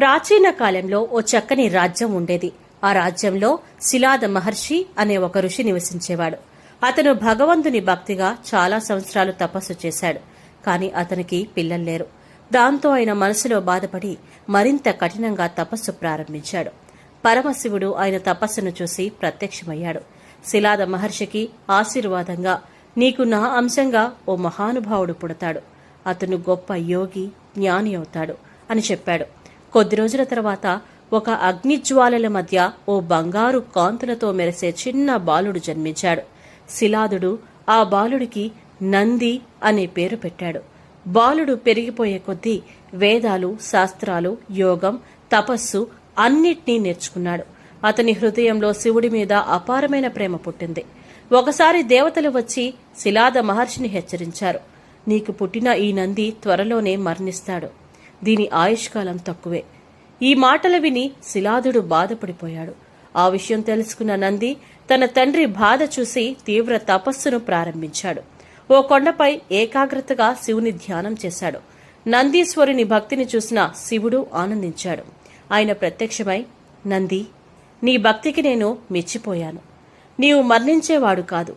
ప్రాచీన కాలంలో ఓ చక్కని రాజ్యం ఉండేది. ఆ రాజ్యంలో శిలాద మహర్షి అనే ఒక ఋషి నివసించేవాడు. అతను భగవంతుని భక్తిగా చాలా సంవత్సరాలు తపస్సు చేశాడు. కాని అతనికి పిల్లలు లేరు. దాంతో ఆయన మనసులో బాధపడి మరింత కఠినంగా తపస్సు ప్రారంభించాడు. పరమశివుడు ఆయన తపస్సును చూసి ప్రత్యక్షమయ్యాడు. శిలాద మహర్షికి ఆశీర్వాదంగా నీకు నా అంశంగా ఓ మహానుభావుడు పుడతాడు. అతను గొప్ప యోగి జ్ఞాని అవుతాడు అని చెప్పాడు. కొద్ది రోజుల తర్వాత ఒక అగ్నిజ్వాలల మధ్య ఓ బంగారు కాంతులతో మెరిసే చిన్న బాలుడు జన్మించాడు. శిలాదుడు ఆ బాలుడికి నంది అనే పేరు పెట్టాడు. బాలుడు పెరిగిపోయే కొద్దీ వేదాలు శాస్త్రాలు యోగం తపస్సు అన్నిటినీ నేర్చుకున్నాడు. అతని హృదయంలో శివుడి మీద అపారమైన ప్రేమ పుట్టింది. ఒకసారి దేవతలు వచ్చి శిలాద మహర్షిని హెచ్చరించారు. నీకు పుట్టిన ఈ నంది త్వరలోనే మరణిస్తాడు. దీని ఆయుష్కాలం తక్కువే. ఈ మాటలు విని శిలాదుడు బాధపడిపోయాడు. ఆ విషయం తెలుసుకున్న నంది తన తండ్రి బాధ చూసి తీవ్ర తపస్సును ప్రారంభించాడు. ఓ కొండపై ఏకాగ్రతగా శివుని ధ్యానం చేశాడు. నందీశ్వరుని భక్తిని చూసిన శివుడు ఆనందించాడు. ఆయన ప్రత్యక్షమై నంది నీ భక్తికి నేను మెచ్చిపోయాను. నీవు మరణించేవాడు కాదు.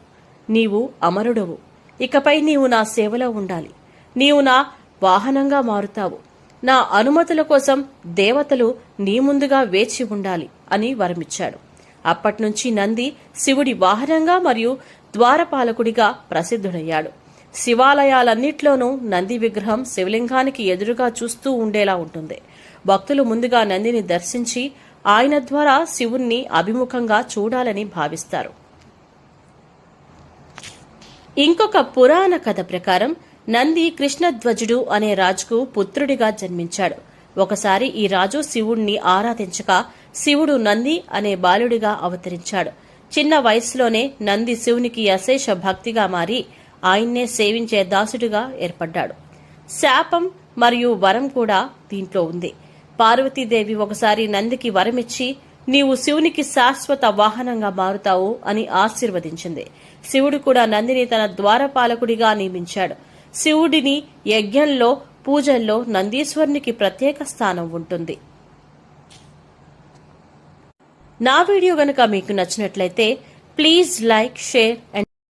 నీవు అమరుడవు. ఇకపై నీవు నా సేవలో ఉండాలి. నీవు నా వాహనంగా మారుతావు. నా అనుమతుల కోసం దేవతలు నీ ముందుగా వేచి ఉండాలి అని వరమిచ్చాడు. అప్పట్నుంచి నంది శివుడి వాహనంగా మరియు ద్వారపాలకుడిగా ప్రసిద్ధుడయ్యాడు. శివాలయాలన్నిట్లోనూ నంది విగ్రహం శివలింగానికి ఎదురుగా చూస్తూ ఉండేలా ఉంటుంది. భక్తులు ముందుగా నందిని దర్శించి ఆయన ద్వారా శివుణ్ణి అభిముఖంగా చూడాలని భావిస్తారు. ఇంకొక పురాణ కథ ప్రకారం నంది కృష్ణధ్వజుడు అనే రాజుకు పుత్రుడిగా జన్మించాడు. ఒకసారి ఈ రాజు శివుణ్ణి ఆరాధించగా శివుడు నంది అనే బాలుడిగా అవతరించాడు. చిన్న వయసులోనే నంది శివునికి అశేష భక్తిగా మారి ఆయన్నే సేవించే దాసుడిగా ఏర్పడ్డాడు. శాపం మరియు వరం కూడా దీంట్లో ఉంది. పార్వతీదేవి ఒకసారి నందికి వరమిచ్చి నీవు శివునికి శాశ్వత వాహనంగా మారుతావు అని ఆశీర్వదించింది. శివుడు కూడా నందిని తన ద్వారపాలకుడిగా నియమించాడు. శివుడిని యజ్ఞంలో పూజల్లో నందీశ్వరునికి ప్రత్యేక స్థానం ఉంటుంది. నా వీడియో గనుక మీకు నచ్చినట్లయితే ప్లీజ్ లైక్ షేర్ అండ్